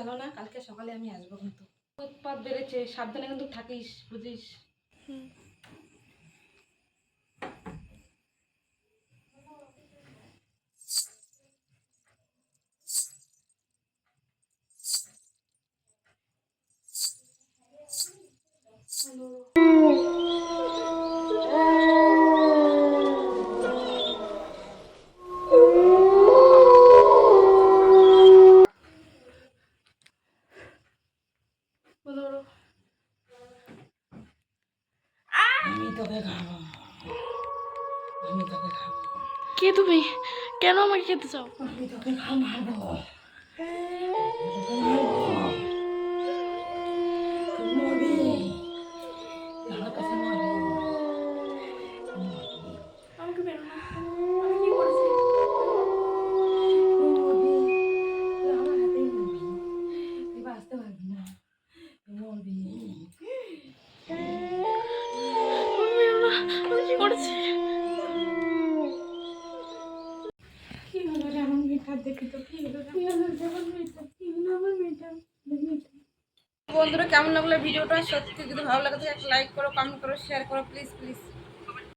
ভালো না কালকে সকালে আমি আসব কিন্তু। উৎপাত বেড়েছে সাবধানে কিন্তু থাকিস বুঝিস। আমি তোকে খাব। আমি তোকে খাব। কে তুমি? কেন আমাকে খেতে চাও? আমি তোকে খাব। কি হলো দেখি তো? কি হলো হলো বন্ধুরা, কেমন লাগল ভিডিওটা? সত্যি যদি ভালো লাগে একটা লাইক করো কমেন্ট করো শেয়ার করো প্লিজ প্লিজ